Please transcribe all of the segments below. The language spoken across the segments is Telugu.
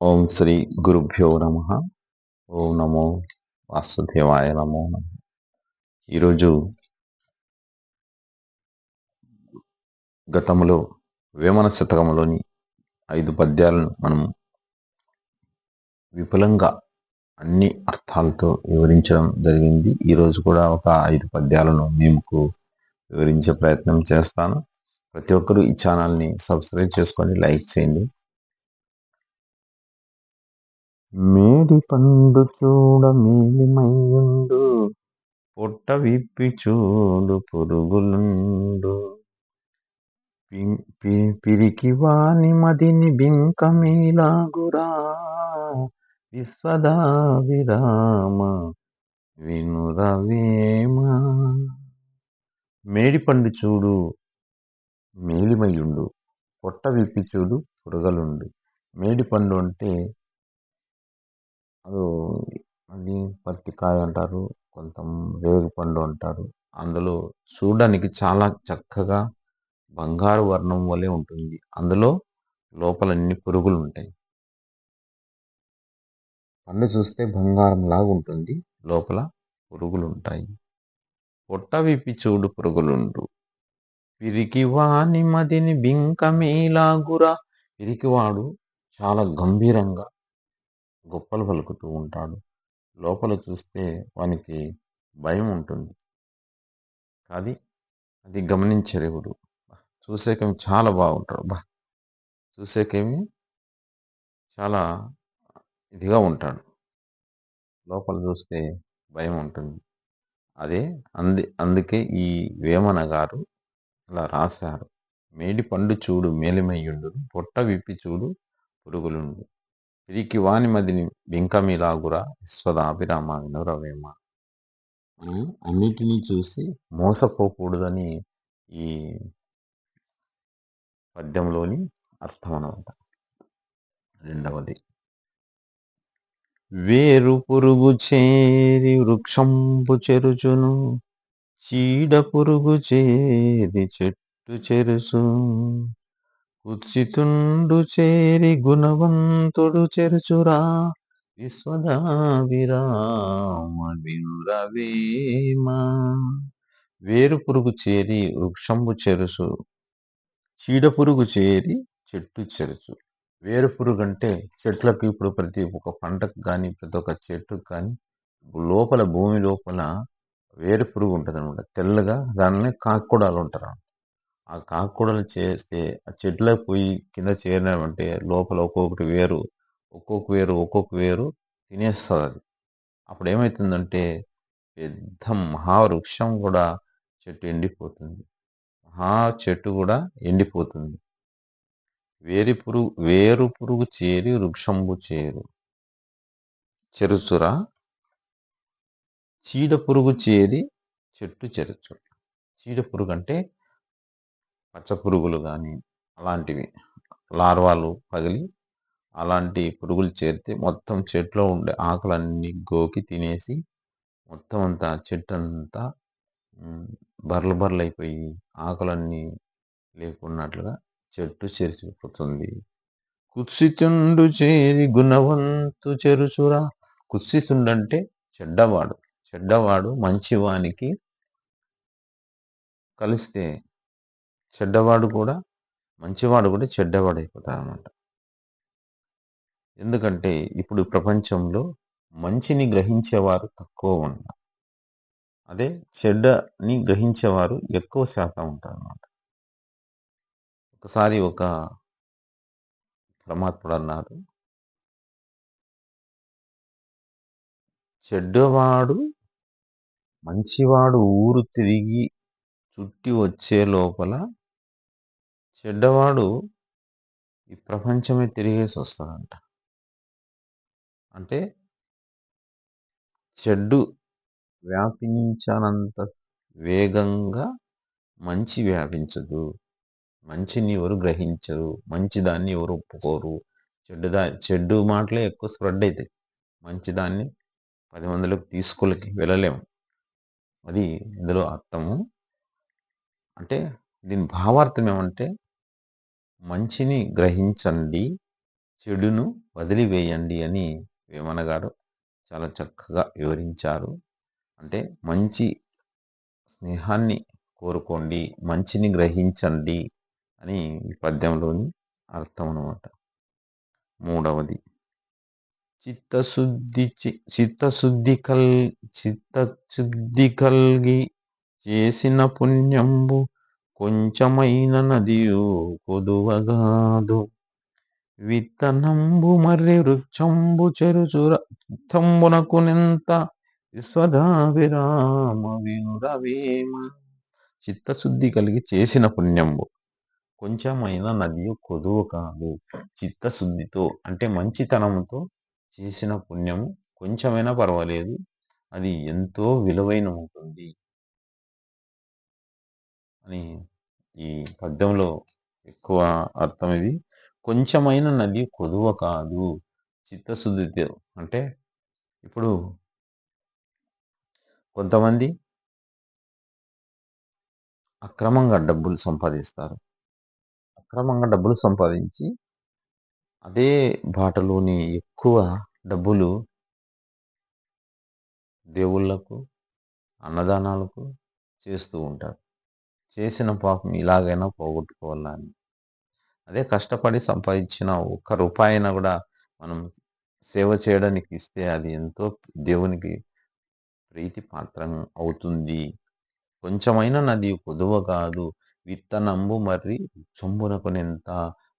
ఓం శ్రీ గురుభ్యో నమ. ఓం నమో వాసుదేవాయ నమో నమ. ఈరోజు గతంలో వేమన శతకంలోని ఐదు పద్యాలను మనం విపులంగా అన్ని అర్థాలతో వివరించడం జరిగింది. ఈరోజు కూడా ఒక ఐదు పద్యాలను మీకు వివరించే ప్రయత్నం చేస్తాను. ప్రతి ఒక్కరూ ఈ ఛానల్ని సబ్స్క్రైబ్ చేసుకొని లైక్ చేయండి. మేడి పండు చూడ మేలిమయ్యుండు పొట్ట విప్పి చూడు పురుగులుండు. పి- పి- పిరికి వాని మదిని బింకమీలాగురా విశ్వదా విరామ వినురవేమ మేడి పండు చూడు మేలిమయ్యుండు పొట్ట విప్పి చూడు పురగలుండు. మేడి పండు అంటే అది అది పత్తికాయ అంటారు కొంత రేగు పండు అంటారు. అందులో చూడడానికి చాలా చక్కగా బంగారు వర్ణం వలె ఉంటుంది. అందులో లోపల అన్ని పురుగులు ఉంటాయి పండు చూస్తే బంగారం లాగా ఉంటుంది. లోపల పురుగులు ఉంటాయి పొట్ట విప్పి చూడు పురుగులుండు. పిరికివాని మదిని బింకమీలాగురా పిరికివాడు చాలా గంభీరంగా గొప్పలు పలుకుతూ ఉంటాడు. లోపల చూస్తే వానికి భయం ఉంటుంది. అది అది గమనించరేవుడు చూసేకేమి చాలా బాగుంటాడు. బా చూసేకేమి చాలా ఇదిగా ఉంటాడు. లోపల చూస్తే భయం ఉంటుంది. అదే అంది అందుకే ఈ వేమన గారు అలా రాశారు. మేడి పండు చూడు మేలిమయ్యుండు పొట్ట విప్పి చూడు పురుగులుండు. పిరికి వాని మదిని బింకమిలాగురా విశ్వదాభిరామ వినురవేమ మనం అన్నిటినీ చూసి మోసపోకూడదని ఈ పద్యంలోని అర్థం అనమాట రెండవది. వేరు పురుగు చేరి వృక్షంపు చెరుచును చీడ పురుగు చేరి చెట్టు చెరుచు ఉచితుండు చేరి గుణవంతుడు చెరుచురా. విశ్వదా వేరు పురుగు చేరి వృక్షంబు చెరుసు చీడ పురుగు చేరి చెట్టు చెరుచు. వేరు పురుగు అంటే చెట్లకు ఇప్పుడు ప్రతి ఒక్క పంటకు కానీ ప్రతి ఒక్క చెట్టుకు కానీ లోపల భూమి లోపల వేరు పురుగు ఉంటుంది అనమాట తెల్లగా దానిని కాకుడాలు ఉంటారు ఆ కాకుడలు చేస్తే ఆ చెట్లకు పోయి కింద చేరినామంటే లోపల ఒక్కొక్కటి వేరు ఒక్కొక్క వేరు ఒక్కొక్క వేరు తినేస్తుంది అది అప్పుడు ఏమవుతుందంటే పెద్ద మహావృక్షం కూడా చెట్టు ఎండిపోతుంది. మహా చెట్టు కూడా ఎండిపోతుంది. వేరి పురుగు వేరు పురుగు చేరి వృక్షంబు చేరు. చెరుచురా? చీడ పురుగు చేరి చెట్టు చెరుచు చీడ పురుగు అంటే పచ్చ పురుగులు కానీ అలాంటివి. లార్వాలు పగిలి అలాంటి పురుగులు చేరితే మొత్తం చెట్లో ఉండే ఆకులన్నీ గోకి తినేసి మొత్తం అంతా చెట్టు అంతా బర్లు బర్లు అయిపోయి ఆకులన్నీ లేకున్నట్లుగా చెట్టు చెరిచిపోతుంది కుత్సితుండు చేరి గుణవంతు చెరుచురా కుత్సితుండు అంటే చెడ్డవాడు. చెడ్డవాడు మంచివానికి కలిస్తే చెడ్డవాడు కూడా మంచివాడు కూడా చెడ్డవాడు అయిపోతాడు అనమాట ఎందుకంటే ఇప్పుడు ప్రపంచంలో మంచిని గ్రహించేవారు తక్కువ ఉన్నారు అదే చెడ్డని గ్రహించేవారు ఎక్కువ శాతం ఉంటారన్నమాట ఒకసారి ఒక పరమాత్ముడు అన్నారు చెడ్డవాడు మంచివాడు ఊరు తిరిగి చుట్టి వచ్చే లోపల చెడ్డవాడు ఈ ప్రపంచమే తిరిగేసి వస్తాడంట. అంటే చెడ్డు వ్యాపించనంత వేగంగా మంచి వ్యాపించదు. మంచిని ఎవరు గ్రహించరు. మంచిదాన్ని ఎవరు ఒప్పుకోరు. చెడ్డు దా చెడ్డు మాటలే ఎక్కువ స్ప్రెడ్ అవుతాయి మంచిదాన్ని పది మందిలోకి తీసుకులకి వెళ్ళలేము. అది ఇందులో అర్థము. అంటే దీని భావార్థం ఏమంటే మంచిని గ్రహించండి చెడును వదిలివేయండి అని వేమన గారు చాలా చక్కగా వివరించారు. అంటే మంచి స్నేహాన్ని కోరుకోండి మంచిని గ్రహించండి అని ఈ పద్యంలోని అర్థం అనమాట మూడవది చిత్తశుద్ధి చి- చిత్తశుద్ధి కల్ చిత్తశుద్ధి కలిగి చేసిన పుణ్యంబు కొంచెమైన నదియు కొదువగాదు విత్తనంబు మర్రి వృక్షంబు చెరుచుర చిత్తంబునకు విశ్వదా విశ్వదాభిరామ వినురవేమ. చిత్తశుద్ధి కలిగి చేసిన పుణ్యంబు కొంచెమైన నదియు కొదువు కాదు. చిత్తశుద్ధితో అంటే మంచితనంతో చేసిన పుణ్యము కొంచెమైనా పర్వాలేదు. అది ఎంతో విలువైన ఉంటుంది అని ఈ పద్యంలో ఎక్కువ అర్థం ఇది. కొంచెమైన నది కొదువ కాదు. చిత్తశుద్ధితో అంటే ఇప్పుడు కొంతమంది అక్రమంగా డబ్బులు సంపాదిస్తారు. అక్రమంగా డబ్బులు సంపాదించి అదే బాటలోని ఎక్కువ డబ్బులు దేవుళ్ళకు అన్నదానాలకు చేస్తూ ఉంటారు. చేసిన పాపం ఇలాగైనా పోగొట్టుకోవాలని అదే కష్టపడి సంపాదించిన ఒక్క రూపాయినా కూడా మనం సేవ చేయడానికి ఇస్తే అది ఎంతో దేవునికి ప్రీతి పాత్రం అవుతుంది. కొంచెమైనా నది కొదువ కాదు విత్తనంబు మరి చొంబునకునెంత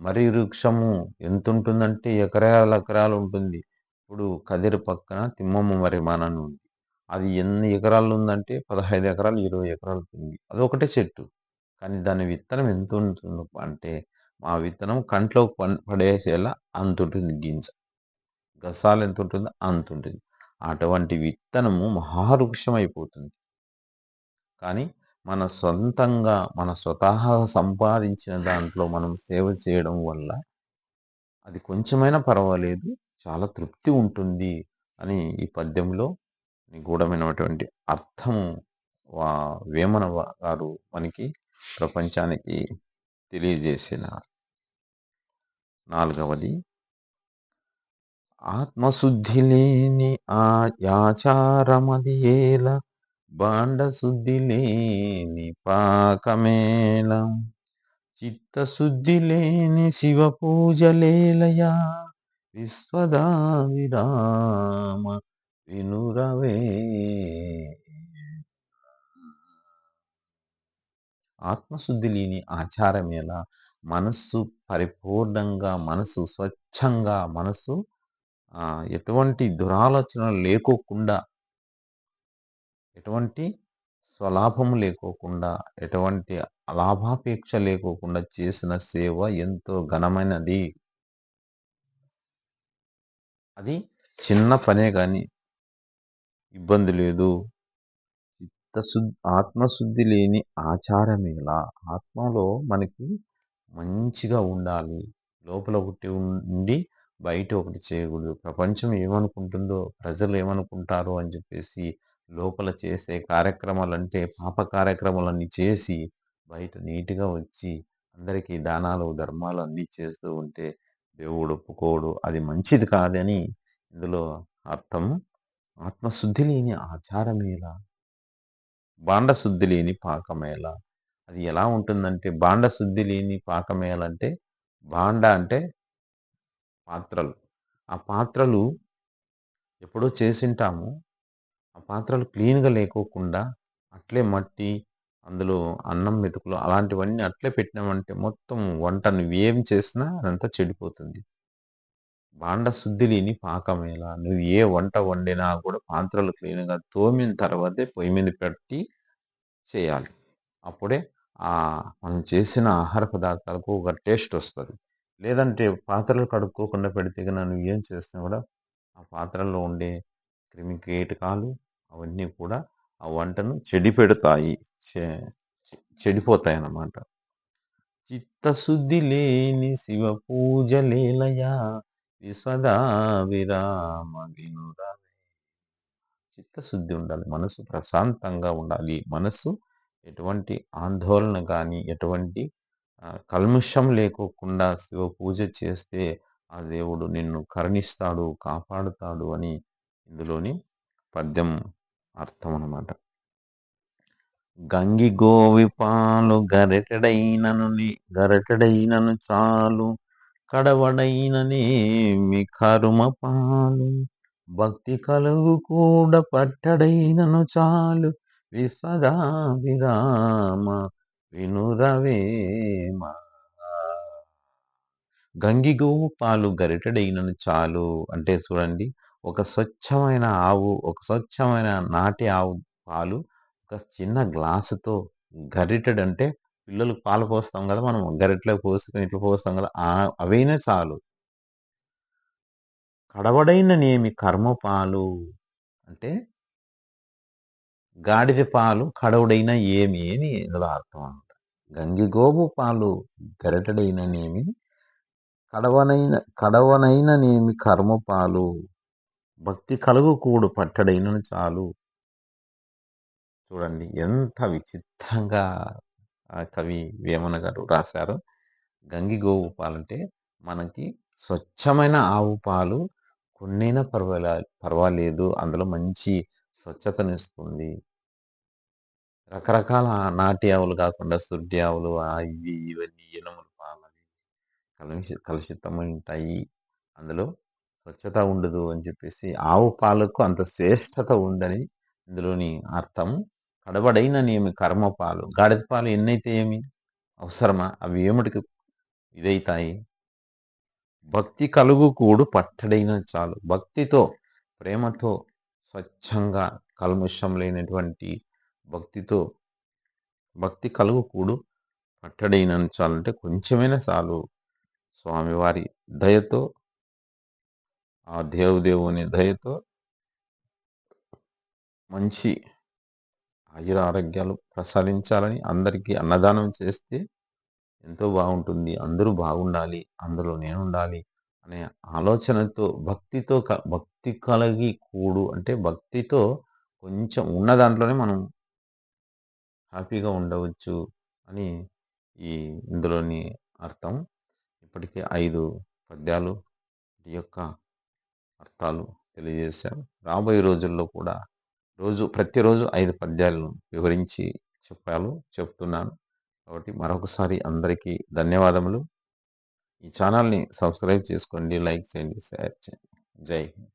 మరి వృక్షము ఎంత ఉంటుందంటే ఎకరాల ఎకరాలు ఉంటుంది. ఇప్పుడు కదిరి పక్కన తిమ్మమ్మ మరి మానని ఉంది అది ఎన్ని ఎకరాలు ఉందంటే పదహైదు ఎకరాలు ఇరవై ఎకరాలు ఉంది. అది ఒకటే చెట్టు. కానీ దాని విత్తనం ఎంత ఉంటుంది అంటే మా విత్తనం కంట్లో పడేసేలా అంత ఉంటుంది గింజ. గసాలు ఎంత ఉంటుందో అంత ఉంటుంది. అటువంటి విత్తనము మహావృక్షం అయిపోతుంది కానీ మన సొంతంగా మన స్వతహా సంపాదించిన దాంట్లో మనం సేవ చేయడం వల్ల అది కొంచెమైనా పర్వాలేదు చాలా తృప్తి ఉంటుంది అని ఈ పద్యంలో నిగూఢమైనటువంటి అర్థము వా వేమన గారు మనకి ప్రపంచానికి తెలియజేసినారు నాలుగవది. ఆత్మశుద్ధి లేని ఆ యాచారమది ఏల బాండ శుద్ధి లేని పాకమేల చిత్తశుద్ధి లేని శివ పూజలేలయా విశ్వదా విరామ వినురవే. ఆత్మశుద్ధి లేని ఆచారం ఎలా? మనస్సు పరిపూర్ణంగా మనసు స్వచ్ఛంగా మనసు ఎటువంటి దురాలోచన లేకోకుండా ఎటువంటి స్వలాభము లేకోకుండా ఎటువంటి లాభాపేక్ష లేకోకుండా చేసిన సేవ ఎంతో ఘనమైనది. అది చిన్న పనే కానీ ఇబ్బంది లేదు. చిత్తశుద్ధి ఆత్మశుద్ధి లేని ఆచారమేలా ఆత్మలో మనకి మంచిగా ఉండాలి. లోపల ఒకటి ఉండి బయట ఒకటి చేయకూడదు. ప్రపంచం ఏమనుకుంటుందో ప్రజలు ఏమనుకుంటారో అని చెప్పేసి లోపల చేసే కార్యక్రమాలు అంటే పాప కార్యక్రమాలన్నీ చేసి బయట నీట్గా వచ్చి అందరికీ దానాలు ధర్మాలు అన్నీ చేస్తూ ఉంటే దేవుడు ఒప్పుకోడు. అది మంచిది కాదని ఇందులో అర్థం ఆత్మశుద్ధి లేని ఆచారమేలా బాండశుద్ధి లేని పాకమేళ అది ఎలా ఉంటుందంటే బాండశుద్ధి లేని పాకమేళ అంటే బాండ అంటే పాత్రలు. ఆ పాత్రలు ఎప్పుడో చేసింటాము. ఆ పాత్రలు క్లీన్గా లేకోకుండా అట్లే మట్టి అందులో అన్నం మెతుకులు అలాంటివన్నీ అట్లే పెట్టినామంటే మొత్తం వంట నువ్వు ఏం చేసినా అదంతా చెడిపోతుంది. భాండశుద్ధిలేని శుద్ధి లేని పాకమేలా. నువ్వు ఏ వంట వండినా కూడా పాత్రలు క్లీన్గా తోమిన తర్వాతే పొయ్యి మీద పెట్టి చేయాలి. అప్పుడే ఆ మనం చేసిన ఆహార పదార్థాలకు ఒక టేస్ట్ వస్తుంది. లేదంటే పాత్రలు కడుక్కోకుండా పెడితే కనుక నువ్వు ఏం చేస్తున్నా కూడా ఆ పాత్రల్లో ఉండే క్రిమి కీటకాలు అవన్నీ కూడా ఆ వంటను చెడి పెడతాయి చెడిపోతాయి అన్నమాట చిత్తశుద్ధి లేని శివ పూజ లేలయా విశ్వదా విరామ చిత్తశుద్ధి ఉండాలి మనసు ప్రశాంతంగా ఉండాలి. మనసు ఎటువంటి ఆందోళన కానీ ఎటువంటి కల్మషం లేకోకుండా శివ పూజ చేస్తే ఆ దేవుడు నిన్ను కరుణిస్తాడు, కాపాడుతాడు అని ఇందులోని పద్యం అర్థం అన్నమాట. గంగి గోవిపాలు గరిటెడైనను ని చాలు. కడవడైననేమి కరుమ పాలు భక్తి కలుగు కూడా పట్టడైనను చాలు. విశ్వదాభిరామ వినురవేమ గంగిగోవు పాలు గరిటడైనను చాలు అంటే చూడండి ఒక స్వచ్ఛమైన ఆవు ఒక స్వచ్ఛమైన నాటి ఆవు పాలు ఒక చిన్న గ్లాసుతో గరిటెడంటే పిల్లలకు పాలు పోస్తాం కదా మనం గరిటెలో పోసుకొని ఇట్లా పోస్తాం కదా అవైనా చాలు. కడవడైన నేమి కర్మపాలు అంటే గాడిద పాలు కడవుడైన ఏమి అని ఇందులో అర్థం అనమాట గంగిగోవు పాలు గరిటెడైననేమి కడవనైన కడవనైననేమి నేమి కర్మపాలు భక్తి కలుగు కూడు చాలు. చూడండి ఎంత విచిత్రంగా కవి వేమన గారు రాశారు. గంగి గోవు పాలంటే మనకి స్వచ్ఛమైన ఆవు పాలు కొన్నైనా పర్వాలే పర్వాలేదు. అందులో మంచి స్వచ్ఛతనిస్తుంది రకరకాల నాటి ఆవులు కాకుండా సుడ్డి ఆవులు ఇవి ఇవన్నీ ఎనుముల పాలు అవి కలుషి కలుషితమై ఉంటాయి. అందులో స్వచ్ఛత ఉండదు అని చెప్పేసి ఆవు పాలకు అంత శ్రేష్టత ఉందని ఇందులోని అర్థం కడబడైన నేమి కర్మపాలు గాడిదపాలు గాడిద పాలు ఎన్నైతే ఏమి? అవసరమా? అవి ఏమిటికి ఇదైతాయి? భక్తి కలుగు కూడు పట్టడైన చాలు. భక్తితో ప్రేమతో స్వచ్ఛంగా కల్ముషం లేనటువంటి భక్తితో భక్తి కలుగు కూడు పట్టడైన చాలంటే కొంచెమైనా చాలు. స్వామివారి దయతో ఆ దేవుదేవుని దయతో మంచి ఆయుర ఆరోగ్యాలు ప్రసాదించాలని అందరికీ అన్నదానం చేస్తే ఎంతో బాగుంటుంది. అందరూ బాగుండాలి అందులో నేను ఉండాలి అనే ఆలోచనతో భక్తితో భక్తి కలిగి కూడు అంటే భక్తితో కొంచెం ఉన్న దాంట్లోనే మనం హ్యాపీగా ఉండవచ్చు అని ఈ ఇందులోని అర్థం. ఇప్పటికే ఐదు పద్యాలు ఈ యొక్క అర్థాలు తెలియజేశాను. రాబోయే రోజుల్లో కూడా రోజు ప్రతిరోజు ఐదు పద్యాలను వివరించి చెప్పాను చెప్తున్నాను. కాబట్టి మరొకసారి అందరికీ ధన్యవాదములు. ఈ ఛానల్ని సబ్స్క్రైబ్ చేసుకోండి లైక్ చేయండి షేర్ చేయండి. జై హింద్.